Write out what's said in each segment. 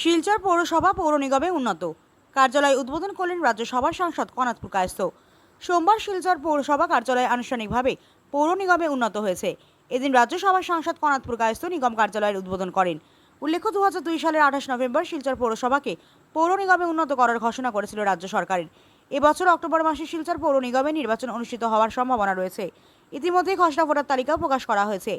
শিলচর পৌরসভা পৌর নিগমে উন্নত। কার্যালয় উদ্বোধন করলেন রাজ্যসভার সাংসদ কনাথপুর কায়স্থ। সোমবার শিলচর পৌরসভা কার্যালয় আনুষ্ঠানিকভাবে পৌর নিগমে উন্নত হয়েছে। এদিন রাজ্যসভার সাংসদ কনাথপুর কায়স্থ নিগম কার্যালয়ের উদ্বোধন করেন। উল্লেখ্য দু সালের আঠাশ নভেম্বর শিলচর পৌরসভাকে পৌর নিগমে উন্নত করার ঘোষণা করেছিল রাজ্য সরকারের এবছর অক্টোবর মাসে শিলচর পৌর নিগমে নির্বাচন অনুষ্ঠিত হওয়ার সম্ভাবনা রয়েছে। ইতিমধ্যেই খসড়া ভোটার তালিকাও প্রকাশ করা হয়েছে।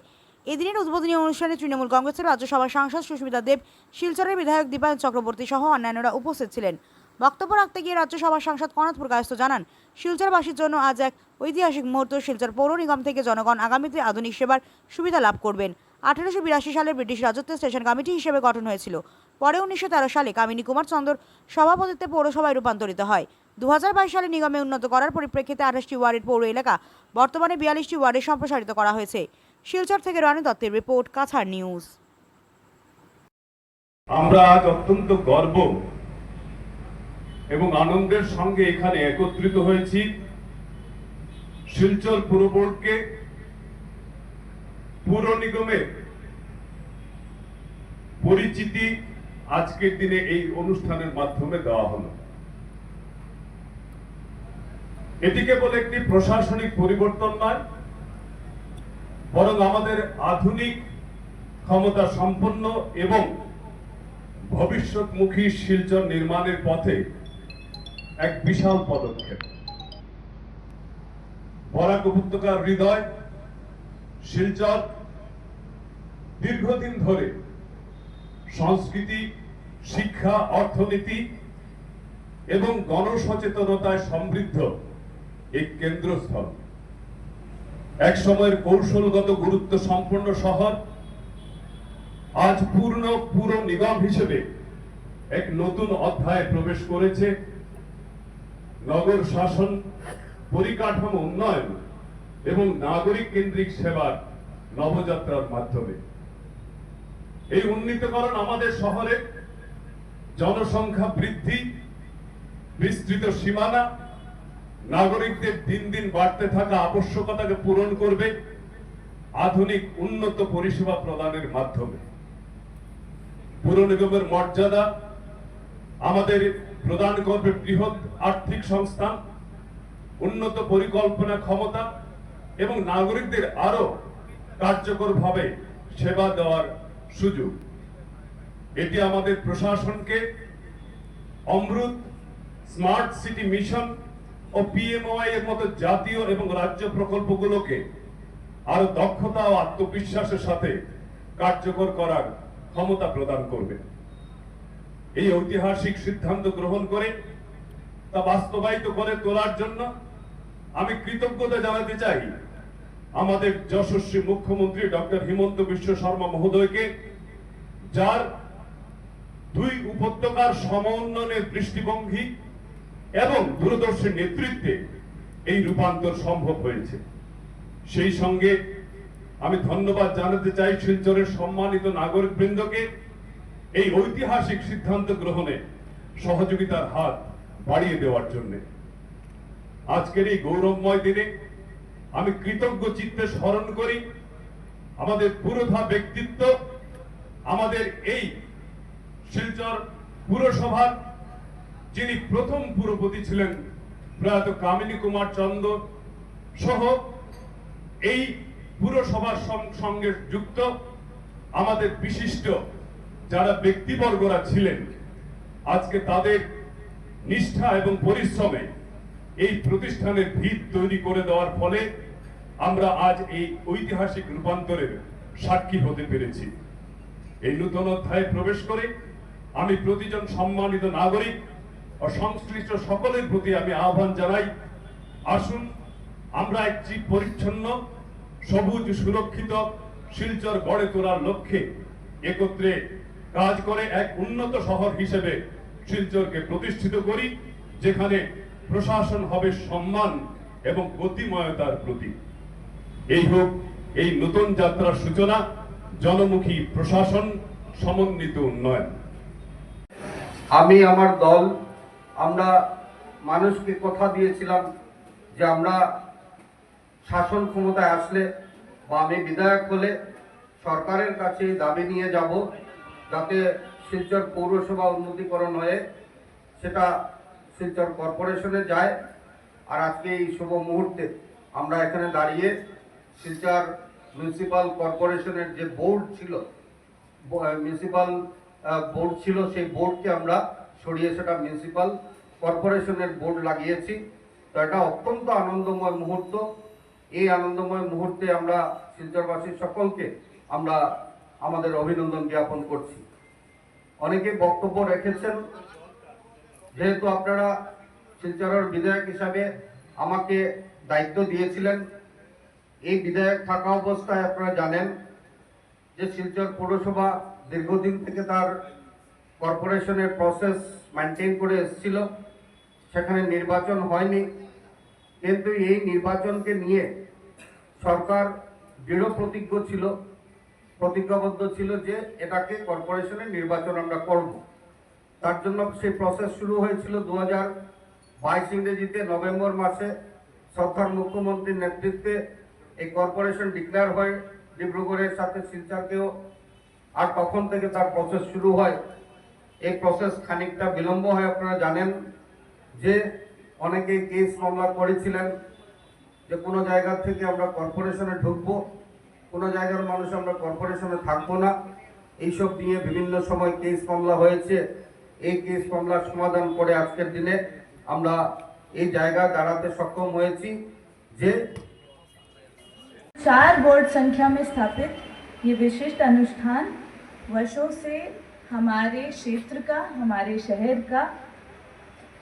এদিনের উদ্বোধনী অনুষ্ঠানে তৃণমূল কংগ্রেসের রাজ্যসভার সাংসদ সুস্মিতা দেব, শিলচরের বিধায়ক দীপায়ন চক্রবর্তী সহ অন্যান্যরা উপস্থিত ছিলেন। বক্তব্য রাখতে গিয়ে রাজ্যসভার সাংসদ কনাথপুর কায়স্থ জানান, শিলচরবাসীর জন্য আজ এক ঐতিহাসিক মুহূর্ত, শিলচর পৌর নিগম থেকে জনগণ আগামীতে আধুনিক সেবার সুবিধা লাভ করবেন। আঠারোশো বিরাশি সালে ব্রিটিশ রাজত্ব স্টেশন কমিটি হিসেবে গঠন হয়েছিল। পরে উনিশশো তেরো সালে কামিনী কুমার চন্দ্র সভাপতিত্বে পৌরসভায় রূপান্তরিত হয়। দু হাজার বাইশ সালে নিগমে উন্নত করার পরিপ্রেক্ষিতে আঠাশটি ওয়ার্ডের পৌর এলাকা বর্তমানে বিয়াল্লিশটি ওয়ার্ডে সম্প্রসারিত করা হয়েছে। শিলচর থেকে রনি দত্তের রিপোর্ট, কাছাড় নিউজ। আমরা আজ অত্যন্ত গর্ব এবং আনন্দের সঙ্গে এখানে একত্রিত হয়েছি। শিলচর পুর বোর্ডকে পুর নিগমের পরিচিতি আজকের দিনে এই অনুষ্ঠানের মাধ্যমে দেওয়া হলো। এটি কেবল একটি প্রশাসনিক পরিবর্তন নয় বরং আমাদের আধুনিক ক্ষমতা সম্পন্ন এবং ভবিষ্যৎমুখী শিলচর নির্মাণের পথে এক বিশাল পদক্ষেপ। বরাক উপত্যকার হৃদয় শিলচর দীর্ঘদিন ধরে সংস্কৃতি, শিক্ষা, অর্থনীতি এবং গণসচেতনতায় সমৃদ্ধ এক কেন্দ্রস্থল। এক সময়ের কৌশলগত গুরুত্ব সম্পন্ন শহর, আজ পূর্ণ পুর নিগম হিসেবে এক নতুন অধ্যায়ে প্রবেশ করেছে। নগর শাসন, পরিকাঠামো উন্নয়ন এবং নাগরিক কেন্দ্রিক সেবার নবযাত্রার মাধ্যমে। এই উন্নীতকরণ আমাদের শহরে জনসংখ্যা বৃদ্ধি, বিস্তৃত সীমানা নাগরিকদের দিন দিন বাড়তে থাকা আবশ্যকতাকে পূরণ করবে আধুনিক উন্নত পরিষেবা প্রদানের মাধ্যমে। পুর নিগমের মর্যাদা, আমাদের প্রদান করবে বৃহৎ আর্থিক সংস্থান, উন্নত পরিকল্পনা ক্ষমতা এবং নাগরিকদের আরও কার্যকরভাবে সেবা দেওয়ার সুযোগ। এটি আমাদের প্রশাসনকে অমৃত স্মার্ট সিটি মিশন ও পিএমওআই এর মতো জাতীয় এবং রাজ্য প্রকল্পগুলোকে আরও দক্ষতা ও আত্মবিশ্বাসের সাথে কার্যকর করার ক্ষমতা প্রদান করবে। এই ঐতিহাসিক সিদ্ধান্ত গ্রহণ করে তা বাস্তবায়িত করে তোলার জন্য আমি কৃতজ্ঞতা জানাতে চাই আমাদের যশস্বী মুখ্যমন্ত্রী ডক্টর হিমন্ত বিশ্ব শর্মা মহোদয়কে, যার দুই উপত্যকার সমন্বয়ের দৃষ্টিভঙ্গি এবং দূরদর্শী নেতৃত্বে এই রূপান্তর সম্ভব হয়েছে। সেই সঙ্গে আমি ধন্যবাদ জানাতে চাই শিলচরের সম্মানিত নাগরিক বৃন্দকে এই ঐতিহাসিক সিদ্ধান্ত গ্রহণে সহযোগিতার হাত বাড়িয়ে দেওয়ার জন্য। আজকের এই গৌরবময় দিনে আমি কৃতজ্ঞ চিত্তে স্মরণ করি, আমাদের পুরোধা ব্যক্তিত্ব, আমাদের এই শিলচর পুরসভার যিনি প্রথম পুরপতি ছিলেন প্রয়াত কামিনী কুমার চন্দ্র সহ এই পুরসভার সঙ্গে যুক্ত আমাদের বিশিষ্ট যারা ব্যক্তিবর্গরা ছিলেন, আজকে তাদের নিষ্ঠা এবং পরিশ্রমে এই প্রতিষ্ঠানের ভিত তৈরি করে দেওয়ার ফলে আমরা আজ এই ঐতিহাসিক রূপান্তরের সাক্ষী হতে পেরেছি। এই নূতন অধ্যায়ে প্রবেশ করে আমি প্রতিজন সম্মানিত নাগরিক সংশ্লিষ্ট সকলের প্রতি আমি আহ্বান জানাই। আসুন, আমরা একটি পরিচ্ছন্ন, সবুজ, সুরক্ষিত শিলচর গড়ে তোলার লক্ষ্যে একত্রে কাজ করে এক উন্নত শহর হিসেবে শিলচরকে প্রতিষ্ঠিত করি, যেখানে প্রশাসন হবে সম্মান এবং গতিময়তার প্রতীক। এই হোক এই নতুন যাত্রার সূচনা, জনমুখী প্রশাসন, সমন্বিত উন্নয়ন। আমি আমার দল আমরা মানুষকে কথা দিয়েছিলাম যে আমরা শাসন ক্ষমতায় আসলে বা আমি বিধায়ক হলে সরকারের কাছে দাবি নিয়ে যাব যাতে শিলচর পৌরসভা উন্নতিকরণ হয়ে সেটা শিলচর কর্পোরেশনে যায়। আর আজকে এই শুভ মুহূর্তে আমরা এখানে দাঁড়িয়ে শিলচর মিউনিসিপাল কর্পোরেশনের যে বোর্ড ছিল মিউনিসিপাল বোর্ড ছিল, সেই বোর্ডকে আমরা সরিয়ে সেটা মিউনিসিপাল কর্পোরেশনের বোর্ড লাগিয়েছি। তো এটা অত্যন্ত আনন্দময় মুহূর্ত। এই আনন্দময় মুহূর্তে আমরা শিলচরবাসীর সকলকে আমরা আমাদের অভিনন্দন জ্ঞাপন করছি। অনেকে বক্তব্য রেখেছেন, যেহেতু আপনারা শিলচরের বিধায়ক হিসাবে আমাকে দায়িত্ব দিয়েছিলেন, এই বিধায়ক থাকা অবস্থায় আপনারা জানেন যে শিলচর পৌরসভা দীর্ঘদিন থেকে তার কর্পোরেশনের প্রসেস মেনটেন করে এসেছিল। সেখানে নির্বাচন হয়নি। কিন্তু এই নির্বাচনকে নিয়ে সরকার দৃঢ় প্রতিজ্ঞ ছিল। প্রতিজ্ঞাবদ্ধ ছিল যে এটাকে কর্পোরেশনের নির্বাচন আমরা করব। তার জন্য সেই প্রসেস শুরু হয়েছিল দু হাজার বাইশ ইংরেজিতে, নভেম্বর মাসে। সরকার মুখ্যমন্ত্রীর নেতৃত্বে এই কর্পোরেশন ডিক্লেয়ার হয়। ডিব্রুগড়ের সাথে শিলচরকেও। আর তখন থেকে তার প্রসেস শুরু হয়। এই প্রসেস খানিকটা বিলম্ব হয় আপনারা জানেন যে অনেকে কেস মামলা করেছিলেন যে কোনো জায়গা থেকে আমরা কর্পোরেশনে ঢুকবো কোনো জায়গার মানুষ আমরা কর্পোরেশনে থাকবো না এইসব নিয়ে বিভিন্ন সময় কেস মামলা হয়েছে এই কেস মামলার সমাধান করে আজকের দিনে আমরা এই জায়গায় দাঁড়াতে সক্ষম হয়েছি যে चार बोर्ड संख्या में स्थापित ये विशिष्ट अनुष्ठान वर्षों से हमारे क्षेत्र का, हमारे शहर का,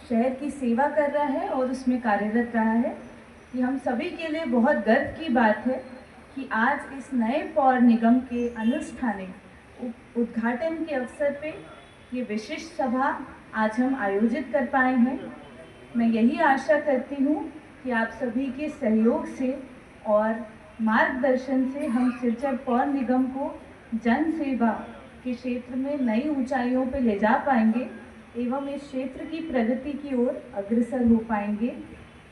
शहर की सेवा कर रहा है और उसमें कार्यरत रहा है। ये हम सभी के लिए बहुत गर्व की बात है कि आज इस नए पौर निगम के अनुष्ठानिक उद्घाटन के अवसर पे ये विशिष्ट सभा आज हम आयोजित कर पाए हैं। मैं यही आशा करती हूँ कि आप सभी के सहयोग से और मार्गदर्शन से हम सिलचर पौर निगम को जन सेवा के क्षेत्र में नई ऊंचाइयों पर ले जा पाएँगे एवं इस क्षेत्र की प्रगति की ओर अग्रसर हो पाएँगे।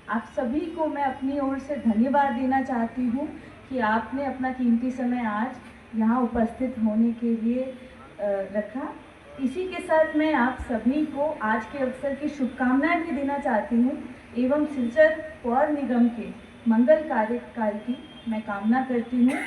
आप सभी को मैं अपनी ओर से धन्यवाद देना चाहती हूँ कि आपने अपना कीमती समय आज यहाँ उपस्थित होने के लिए रखा। इसी के साथ मैं आप सभी को आज के अवसर की शुभकामनाएँ भी देना चाहती हूँ एवं सिलचर पौर निगम के मंगल कार्य की मैं कामना करती हूँ।